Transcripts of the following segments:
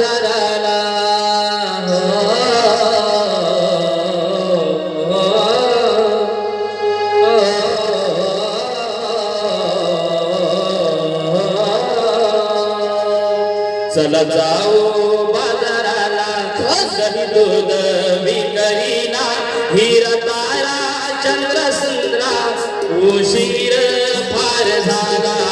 गजरला चला जाऊ बाजाराला. करीना. चंद्र उशीर फार झाला.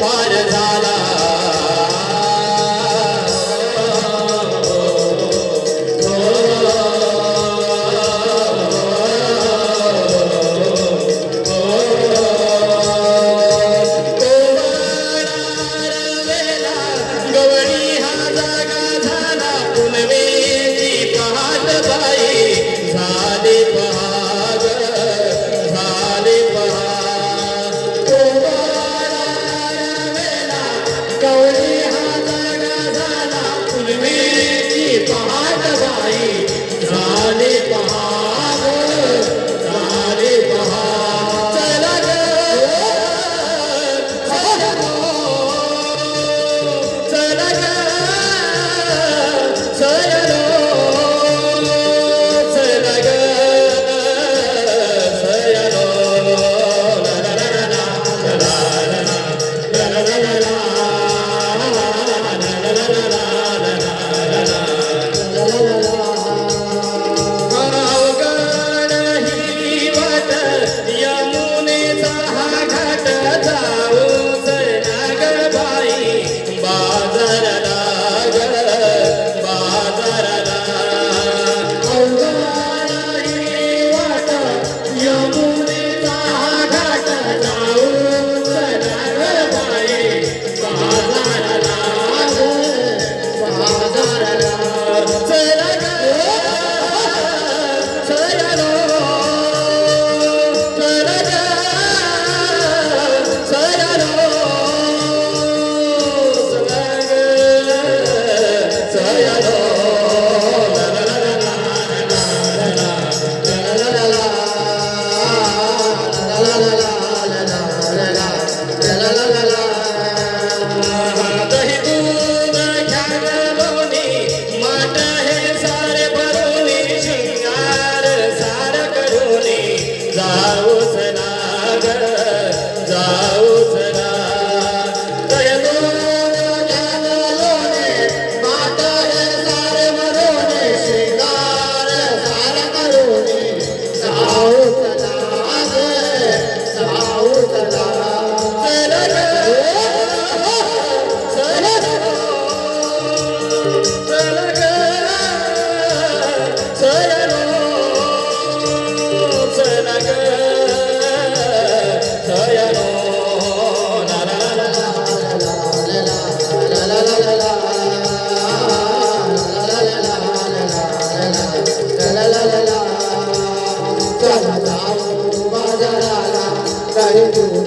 पार झाला गवळी हा जागा झाला. पुलवेची पहाट बाई. Yeah. da da da da da da